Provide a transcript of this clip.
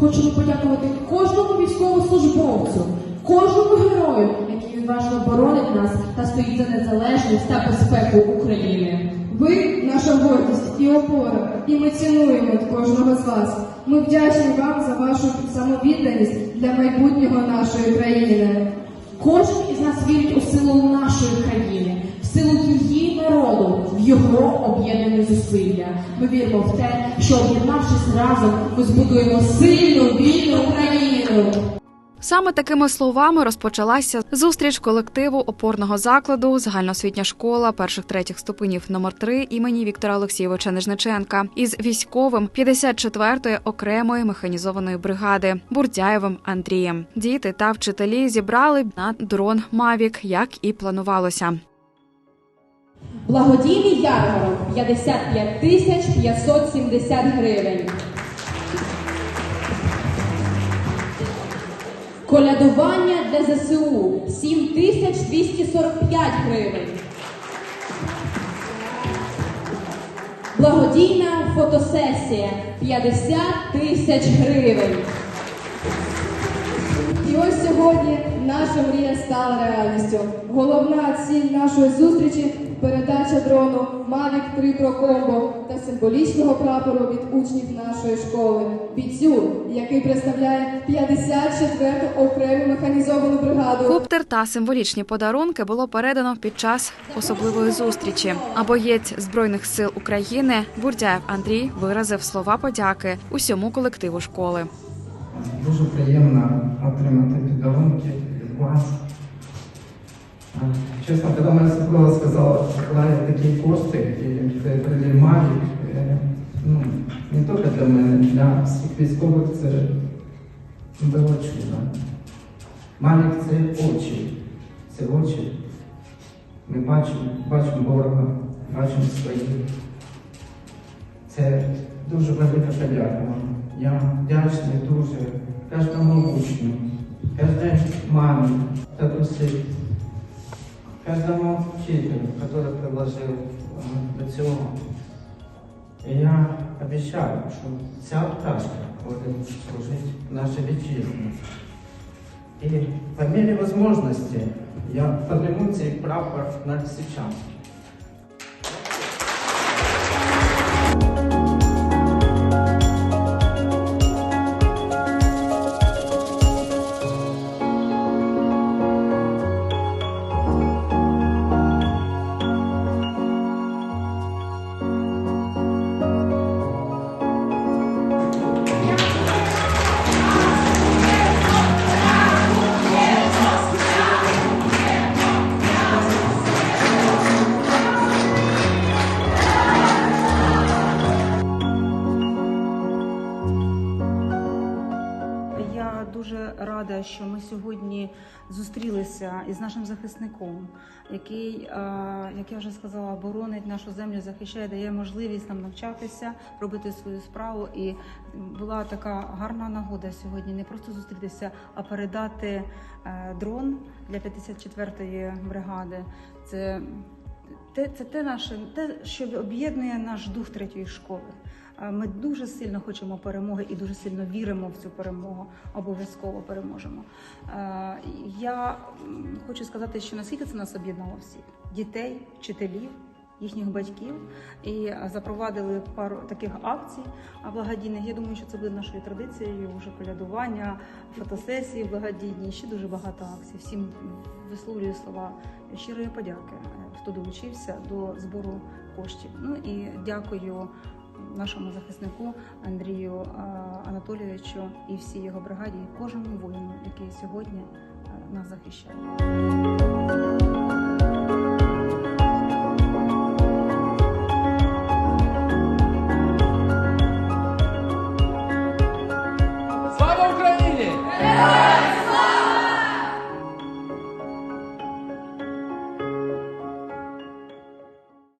хочемо подякувати кожному військовослужбовцю, кожному герою, який відважно боронить нас та стоїть за незалежність та безпеку України. Ви наша гордість і опора, і ми цінуємо кожного з вас. Ми вдячні вам за вашу самовідданість для майбутнього нашої країни. Кожен із нас вірить у силу нашої країни, в силу її народу, в його об'єднані зусилля. Ми віримо в те, що об'єднавшись разом, ми збудуємо сильну вільну Україну. Саме такими словами розпочалася зустріч колективу опорного закладу загальноосвітня школа перших третіх ступенів номер 3 імені Віктора Олексійовича Нежниченка із військовим 54-ї окремої механізованої бригади Бурдяєвим Андрієм. Діти та вчителі зібрали на дрон Мавік, як і планувалося. Благодійний ярмарок 55 тисяч 570 гривень. ЗСУ 7 тисяч 245 гривень. Благодійна фотосесія 50 тисяч гривень. І ось сьогодні наша мрія стала реальністю. Головна ціль нашої зустрічі передача дрону Mavic 3 Pro Combo та символічного прапору від учнів нашої школи бійцю, який представляє 54-ту окрему механізовану бригаду. Коптер та символічні подарунки було передано під час особливої зустрічі. А боєць збройних сил України Бурдяєв Андрій виразив слова подяки усьому колективу школи. Дуже приємно отримати піддарунки від вас. Чесно, коли моя супруга сказала, Ларі такі кошти, і це прилі Мавік, е, ну, не тільки для мене, для всіх військових це було чудо. Мавік це очі, це очі. Ми бачимо, бачимо ворога, бачимо своїх. Це дуже велика подяка. Я вдячний дуже кожному учню, кожній мамі, татусі, кожному вчителю, який приложив е, до. І я обіцяю, що ця пташка буде служити нашій вітчизні. І по мірі можливості я подниму цей прапор навіть зараз. Дуже рада, що ми сьогодні зустрілися із нашим захисником, який, е, як я вже сказала, боронить нашу землю, захищає, дає можливість нам навчатися, робити свою справу. І була така гарна нагода сьогодні не просто зустрітися, а передати е, дрон для 54-ї бригади. Це те, це те наше, те, що об'єднує наш дух третьої школи. Ми дуже сильно хочемо перемоги і дуже сильно віримо в цю перемогу. Обов'язково переможемо. Я хочу сказати, що наскільки це нас об'єднало всіх дітей, вчителів. Їхніх батьків і запровадили пару таких акцій благодійних. Я думаю, що це буде нашою традицією вже колядування, фотосесії благодійні. Ще дуже багато акцій. Всім висловлюю слова щирої подяки, е, хто долучився до збору коштів. Ну і дякую нашому захиснику Андрію е, Анатолійовичу і всій його бригаді, кожному воїну, який сьогодні е, нас захищає.